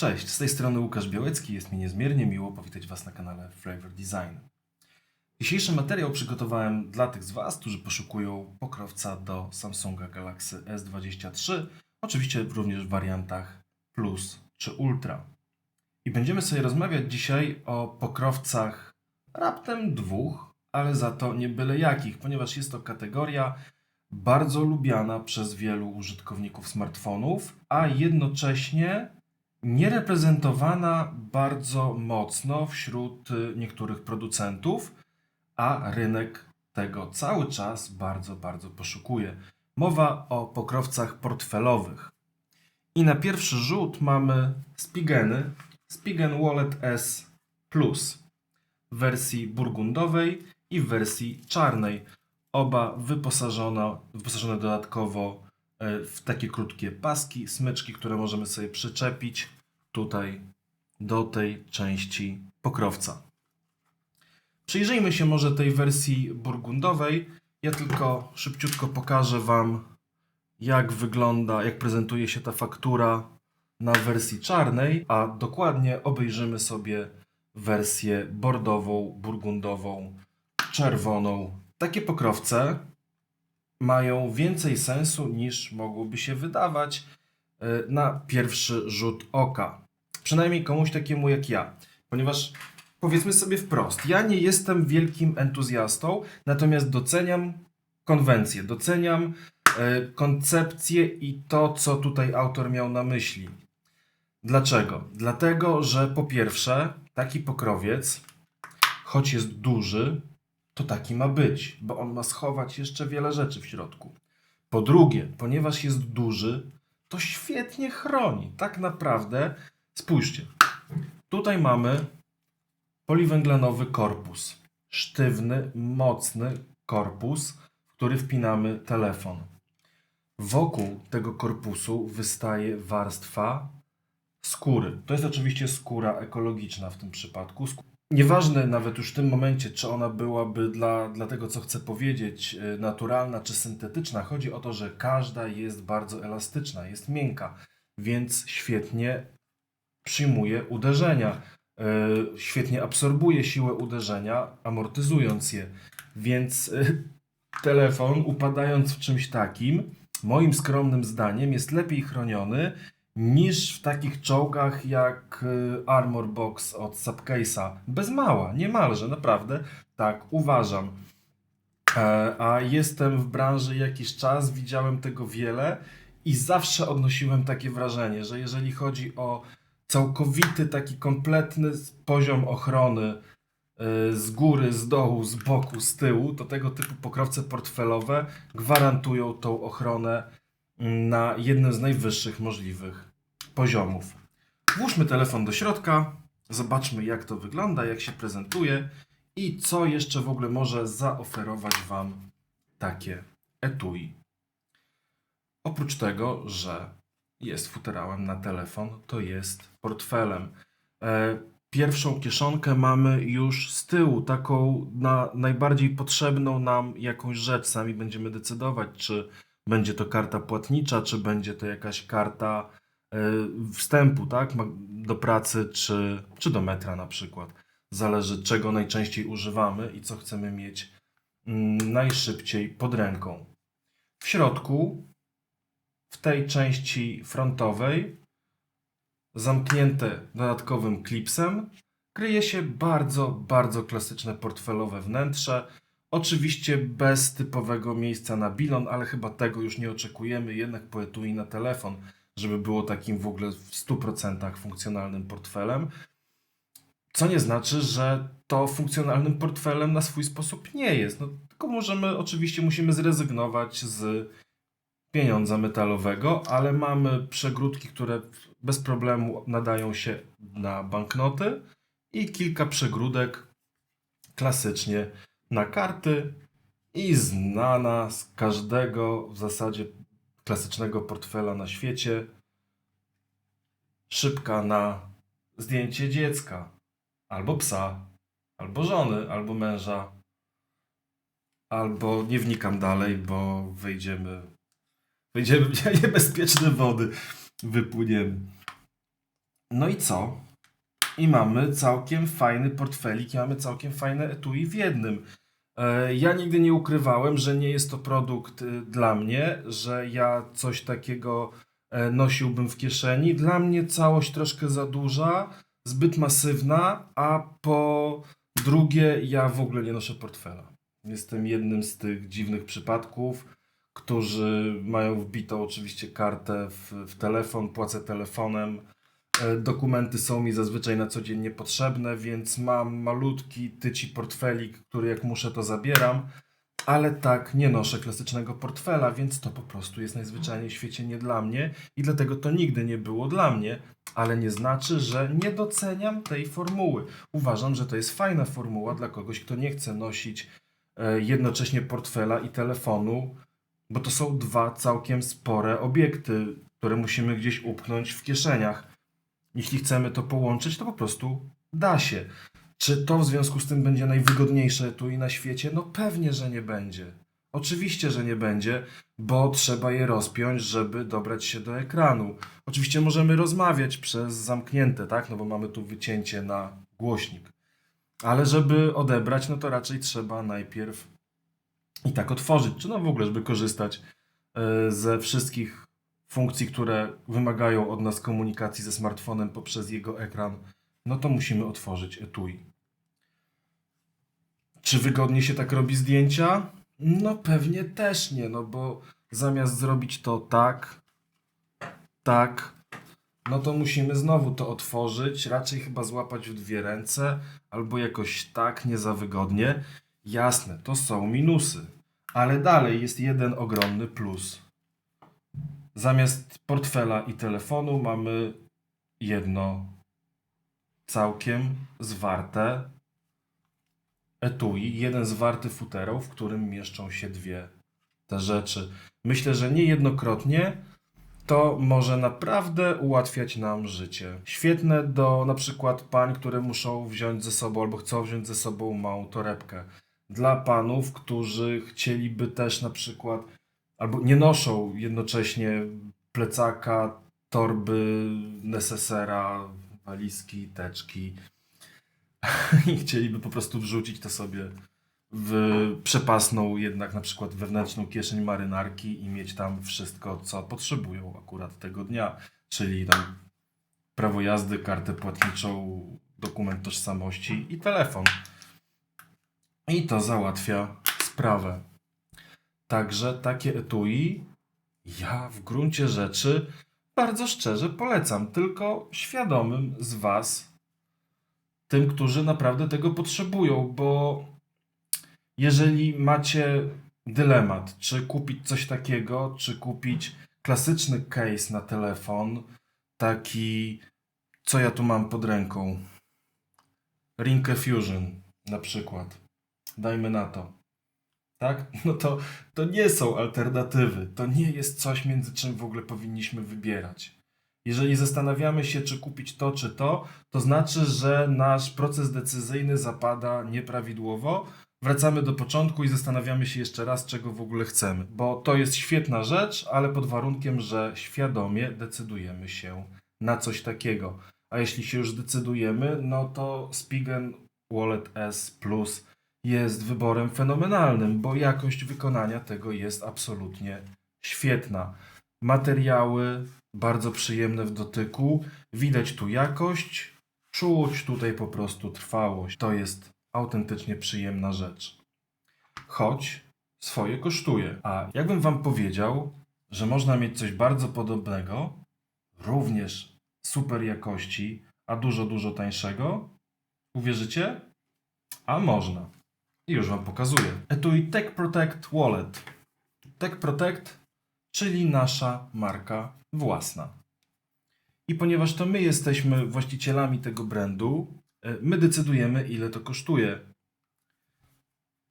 Cześć, z tej strony Łukasz Białecki. Jest mi niezmiernie miło powitać Was na kanale Flavor Design. Dzisiejszy materiał przygotowałem dla tych z Was, którzy poszukują pokrowca do Samsunga Galaxy S23, oczywiście również w wariantach Plus czy Ultra. I będziemy sobie rozmawiać dzisiaj o pokrowcach raptem dwóch, ale za to nie byle jakich, ponieważ jest to kategoria bardzo lubiana przez wielu użytkowników smartfonów, a jednocześnie niereprezentowana bardzo mocno wśród y, niektórych producentów, a rynek tego cały czas bardzo, bardzo poszukuje. Mowa o pokrowcach portfelowych. I na pierwszy rzut mamy Spigeny, Spigen Wallet S Plus w wersji burgundowej i w wersji czarnej. Oba wyposażone, wyposażone dodatkowo w takie krótkie paski, smyczki, które możemy sobie przyczepić tutaj do tej części pokrowca. Przyjrzyjmy się może tej wersji burgundowej. Ja tylko szybciutko pokażę Wam, jak wygląda, jak prezentuje się ta faktura na wersji czarnej, a dokładnie obejrzymy sobie wersję bordową, burgundową, czerwoną. Takie pokrowce mają więcej sensu niż mogłoby się wydawać e, na pierwszy rzut oka. Przynajmniej komuś takiemu jak ja. Ponieważ powiedzmy sobie wprost, ja nie jestem wielkim entuzjastą, natomiast doceniam konwencję, doceniam e, koncepcję i to, co tutaj autor miał na myśli. Dlaczego? Dlatego, że po pierwsze, taki pokrowiec, choć jest duży, to taki ma być, bo on ma schować jeszcze wiele rzeczy w środku. Po drugie, ponieważ jest duży, to świetnie chroni. Tak naprawdę, spójrzcie, tutaj mamy poliwęglanowy korpus. Sztywny, mocny korpus, w który wpinamy telefon. Wokół tego korpusu wystaje warstwa skóry. To jest oczywiście skóra ekologiczna w tym przypadku. Nieważne nawet już w tym momencie, czy ona byłaby dla, dla tego, co chcę powiedzieć, y, naturalna czy syntetyczna. Chodzi o to, że każda jest bardzo elastyczna, jest miękka, więc świetnie przyjmuje uderzenia. y, Świetnie absorbuje siłę uderzenia, amortyzując je. Więc y, telefon, upadając w czymś takim, moim skromnym zdaniem, jest lepiej chroniony niż w takich czołgach jak y, Armor Box od Subcase'a. Bez mała, niemalże, naprawdę tak uważam. E, A jestem w branży jakiś czas, widziałem tego wiele i zawsze odnosiłem takie wrażenie, że jeżeli chodzi o całkowity, taki kompletny poziom ochrony y, z góry, z dołu, z boku, z tyłu, to tego typu pokrowce portfelowe gwarantują tą ochronę na jednym z najwyższych możliwych poziomów. Włóżmy telefon do środka, zobaczmy jak to wygląda, jak się prezentuje i co jeszcze w ogóle może zaoferować Wam takie etui. Oprócz tego, że jest futerałem na telefon, to jest portfelem. E, Pierwszą kieszonkę mamy już z tyłu, taką na najbardziej potrzebną nam jakąś rzecz. Sami będziemy decydować, czy będzie to karta płatnicza, czy będzie to jakaś karta e, wstępu, tak, do pracy, czy, czy do metra na przykład. Zależy, czego najczęściej używamy i co chcemy mieć mm, najszybciej pod ręką. W środku, w tej części frontowej, zamknięte dodatkowym klipsem, kryje się bardzo, bardzo klasyczne portfelowe wnętrze. Oczywiście bez typowego miejsca na bilon, ale chyba tego już nie oczekujemy, jednak po etui na telefon, żeby było takim w ogóle w 100% funkcjonalnym portfelem. Co nie znaczy, że to funkcjonalnym portfelem na swój sposób nie jest. No, tylko możemy, oczywiście musimy zrezygnować z pieniądza metalowego, ale mamy przegródki, które bez problemu nadają się na banknoty i kilka przegródek klasycznie na karty i znana z każdego w zasadzie klasycznego portfela na świecie szybka na zdjęcie dziecka, albo psa, albo żony, albo męża, albo nie wnikam dalej, bo wyjdziemy, wyjdziemy w niebezpieczne wody, wypłyniemy. No i co? I mamy całkiem fajny portfelik, i mamy całkiem fajne etui w jednym. E, Ja nigdy nie ukrywałem, że nie jest to produkt y, dla mnie, że ja coś takiego e, nosiłbym w kieszeni. Dla mnie całość troszkę za duża, zbyt masywna, a po drugie, ja w ogóle nie noszę portfela. Jestem jednym z tych dziwnych przypadków, którzy mają wbitą oczywiście kartę w, w telefon, płacę telefonem. E, Dokumenty są mi zazwyczaj na co dzień niepotrzebne, więc mam malutki tyci portfelik, który jak muszę to zabieram, ale tak nie noszę klasycznego portfela, więc to po prostu jest najzwyczajniej w świecie nie dla mnie i dlatego to nigdy nie było dla mnie, ale nie znaczy, że nie doceniam tej formuły. Uważam, że to jest fajna formuła dla kogoś, kto nie chce nosić e, jednocześnie portfela i telefonu, bo to są dwa całkiem spore obiekty, które musimy gdzieś upchnąć w kieszeniach. Jeśli chcemy to połączyć, to po prostu da się. Czy to w związku z tym będzie najwygodniejsze tu i na świecie? No pewnie, że nie będzie. Oczywiście, że nie będzie, bo trzeba je rozpiąć, żeby dobrać się do ekranu. Oczywiście możemy rozmawiać przez zamknięte, tak? No bo mamy tu wycięcie na głośnik. Ale żeby odebrać, no to raczej trzeba najpierw i tak otworzyć, czy no w ogóle, żeby korzystać e, ze wszystkich funkcji, które wymagają od nas komunikacji ze smartfonem poprzez jego ekran, no to musimy otworzyć etui. Czy wygodnie się tak robi zdjęcia? No pewnie też nie, no bo zamiast zrobić to tak, tak, no to musimy znowu to otworzyć, raczej chyba złapać w dwie ręce, albo jakoś tak, nie za wygodnie. Jasne, to są minusy, ale dalej jest jeden ogromny plus. Zamiast portfela i telefonu mamy jedno całkiem zwarte etui, jeden zwarty futerał, w którym mieszczą się dwie te rzeczy. Myślę, że niejednokrotnie to może naprawdę ułatwiać nam życie. Świetne do na przykład pań, które muszą wziąć ze sobą albo chcą wziąć ze sobą małą torebkę. Dla panów, którzy chcieliby też na przykład albo nie noszą jednocześnie plecaka, torby, nesesera, walizki, teczki i chcieliby po prostu wrzucić to sobie w przepasną jednak na przykład wewnętrzną kieszeń marynarki i mieć tam wszystko, co potrzebują akurat tego dnia, czyli tam prawo jazdy, kartę płatniczą, dokument tożsamości i telefon. I to załatwia sprawę. Także takie etui ja w gruncie rzeczy bardzo szczerze polecam, tylko świadomym z Was, tym, którzy naprawdę tego potrzebują, bo jeżeli macie dylemat, czy kupić coś takiego, czy kupić klasyczny case na telefon, taki, co ja tu mam pod ręką, Rinke Fusion na przykład, dajmy na to tak? No to, to nie są alternatywy. To nie jest coś, między czym w ogóle powinniśmy wybierać. Jeżeli zastanawiamy się, czy kupić to, czy to, to znaczy, że nasz proces decyzyjny zapada nieprawidłowo. Wracamy do początku i zastanawiamy się jeszcze raz, czego w ogóle chcemy. Bo to jest świetna rzecz, ale pod warunkiem, że świadomie decydujemy się na coś takiego. A jeśli się już decydujemy, no to Spigen Wallet S Plus jest wyborem fenomenalnym, bo jakość wykonania tego jest absolutnie świetna. Materiały bardzo przyjemne w dotyku, widać tu jakość, czuć tutaj po prostu trwałość. To jest autentycznie przyjemna rzecz. Choć swoje kosztuje. A jakbym Wam powiedział, że można mieć coś bardzo podobnego, również super jakości, a dużo, dużo tańszego, uwierzycie? A można. I już Wam pokazuję. Etui Tech Protect Wallet. Tech Protect, czyli nasza marka własna. I ponieważ to my jesteśmy właścicielami tego brandu, e, my decydujemy, ile to kosztuje.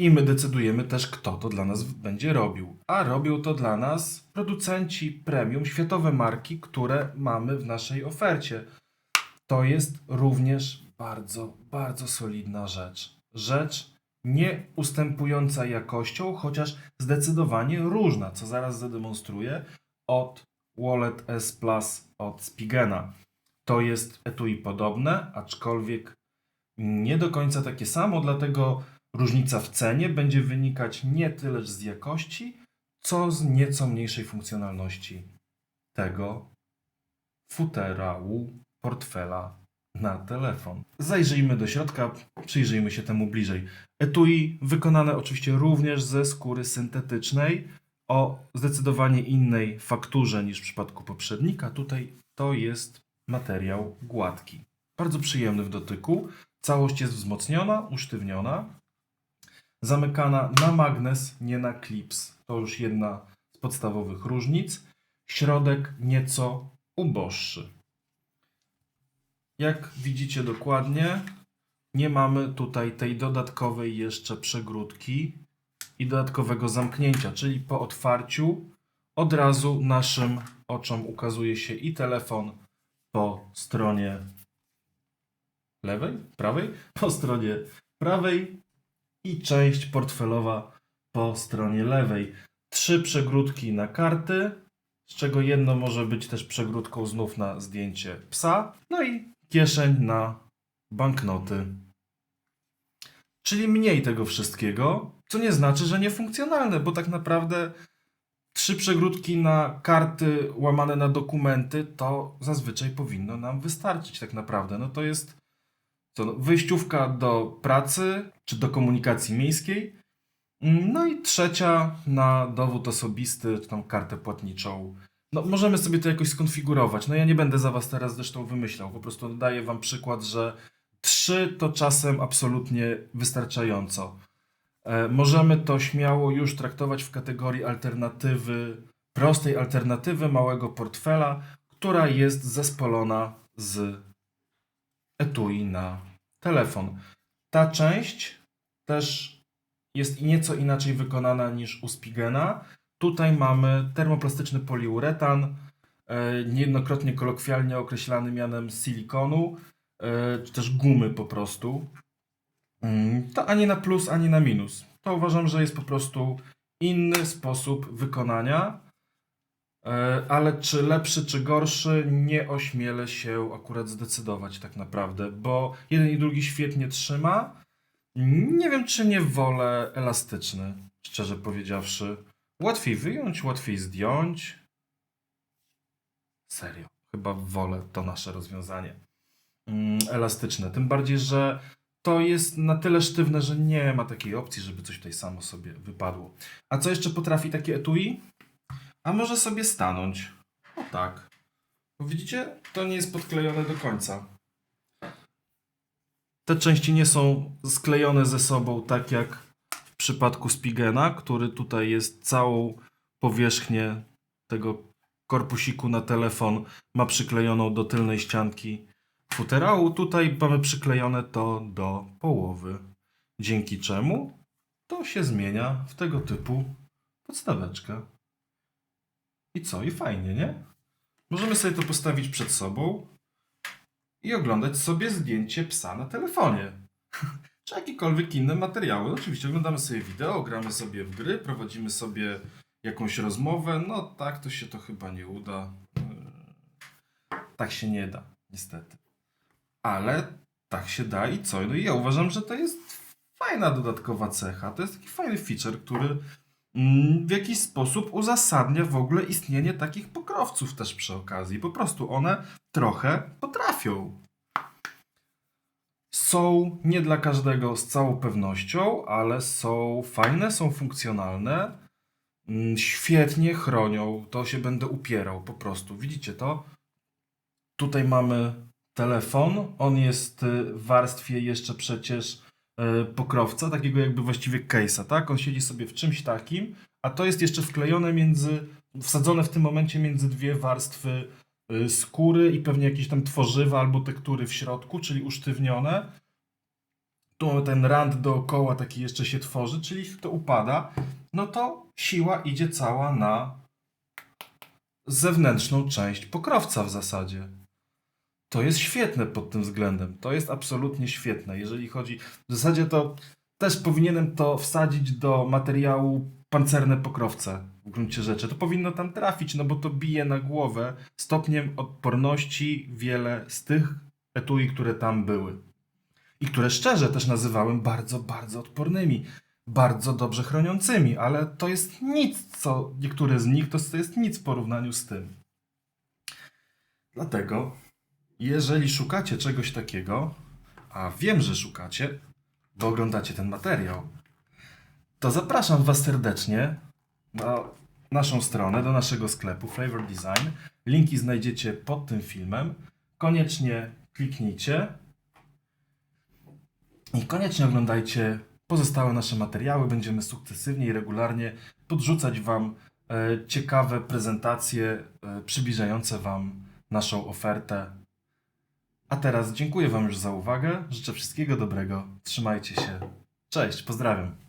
I my decydujemy też, kto to dla nas będzie robił. A robią to dla nas producenci premium, światowe marki, które mamy w naszej ofercie. To jest również bardzo, bardzo solidna rzecz. Rzecz nie ustępująca jakością, chociaż zdecydowanie różna, co zaraz zademonstruję, od Wallet S Plus od Spigena. to jest etui podobne, aczkolwiek nie do końca takie samo, dlatego różnica w cenie będzie wynikać nie tyle z jakości, co z nieco mniejszej funkcjonalności tego futerału, portfela na telefon. Zajrzyjmy do środka, przyjrzyjmy się temu bliżej. Etui wykonane oczywiście również ze skóry syntetycznej o zdecydowanie innej fakturze niż w przypadku poprzednika. Tutaj to jest materiał gładki. Bardzo przyjemny w dotyku. Całość jest wzmocniona, usztywniona. Zamykana na magnes, nie na klips. To już jedna z podstawowych różnic. Środek nieco uboższy. Jak widzicie dokładnie, nie mamy tutaj tej dodatkowej jeszcze przegródki i dodatkowego zamknięcia, czyli po otwarciu od razu naszym oczom ukazuje się i telefon po stronie lewej, prawej, po stronie prawej i część portfelowa po stronie lewej. Trzy przegródki na karty, z czego jedno może być też przegródką znów na zdjęcie psa, no i kieszeń na banknoty. Czyli mniej tego wszystkiego, co nie znaczy, że niefunkcjonalne, bo tak naprawdę trzy przegródki na karty łamane na dokumenty to zazwyczaj powinno nam wystarczyć tak naprawdę. No to jest co, no, wyjściówka do pracy czy do komunikacji miejskiej. No i trzecia na dowód osobisty, czy tam kartę płatniczą. No, możemy sobie to jakoś skonfigurować. No ja nie będę za was teraz zresztą wymyślał. Po prostu daję wam przykład, że trzy to czasem absolutnie wystarczająco. E, możemy to śmiało już traktować w kategorii alternatywy, prostej alternatywy małego portfela, która jest zespolona z etui na telefon. Ta część też jest nieco inaczej wykonana niż u Spigena. Tutaj mamy termoplastyczny poliuretan, e, niejednokrotnie kolokwialnie określany mianem silikonu, czy też gumy po prostu. Mm, To ani na plus, ani na minus. To uważam, że jest po prostu inny sposób wykonania, E, ale czy lepszy, czy gorszy, nie ośmielę się akurat zdecydować tak naprawdę, bo jeden i drugi świetnie trzyma. Nie wiem, czy nie wolę elastyczny, szczerze powiedziawszy. Łatwiej wyjąć, łatwiej zdjąć. Serio, chyba wolę to nasze rozwiązanie. Mm, elastyczne. Tym bardziej, że to jest na tyle sztywne, że nie ma takiej opcji, żeby coś tutaj samo sobie wypadło. A co jeszcze potrafi takie etui? A może sobie stanąć. O tak. Widzicie, to nie jest podklejone do końca. Te części nie są sklejone ze sobą tak jak w przypadku Spigena, który tutaj jest całą powierzchnię tego korpusiku na telefon ma przyklejoną do tylnej ścianki futerału. Tutaj mamy przyklejone to do połowy. Dzięki czemu to się zmienia w tego typu podstaweczkę. I co? I fajnie, nie? Możemy sobie to postawić przed sobą i oglądać sobie zdjęcie psa na telefonie. Czy jakiekolwiek inne materiały. Oczywiście oglądamy sobie wideo, gramy sobie w gry, prowadzimy sobie jakąś rozmowę. No tak, to się to chyba nie uda. Tak się nie da, niestety. Ale tak się da i co? No i ja uważam, że to jest fajna dodatkowa cecha. To jest taki fajny feature, który mm, w jakiś sposób uzasadnia w ogóle istnienie takich pokrowców też przy okazji. Po prostu one trochę potrafią. Są nie dla każdego z całą pewnością, ale są fajne, są funkcjonalne. mm, Świetnie chronią. To się będę upierał po prostu. Widzicie to? Tutaj mamy telefon. On jest y, w warstwie jeszcze przecież y, pokrowca, takiego jakby właściwie case'a, tak? On siedzi sobie w czymś takim, a to jest jeszcze wklejone między, wsadzone w tym momencie między dwie warstwy y, skóry i pewnie jakieś tam tworzywa albo tektury w środku, czyli usztywnione. Tu mamy ten rand dookoła taki jeszcze się tworzy, czyli to upada, no to siła idzie cała na zewnętrzną część pokrowca w zasadzie. To jest świetne pod tym względem. To jest absolutnie świetne. Jeżeli chodzi. W zasadzie to też powinienem to wsadzić do materiału pancerne pokrowce w gruncie rzeczy. To powinno tam trafić, no bo to bije na głowę stopniem odporności wiele z tych etui, które tam były. I które szczerze też nazywałem bardzo, bardzo odpornymi, bardzo dobrze chroniącymi, ale to jest nic, co niektóre z nich to, to jest nic w porównaniu z tym. Dlatego, jeżeli szukacie czegoś takiego, a wiem, że szukacie, bo oglądacie ten materiał, to zapraszam Was serdecznie na naszą stronę, do naszego sklepu Flavor Design. Linki znajdziecie pod tym filmem. Koniecznie kliknijcie i koniecznie oglądajcie pozostałe nasze materiały. Będziemy sukcesywnie i regularnie podrzucać Wam e, ciekawe prezentacje e, przybliżające Wam naszą ofertę. A teraz dziękuję Wam już za uwagę. Życzę wszystkiego dobrego. Trzymajcie się. Cześć, pozdrawiam.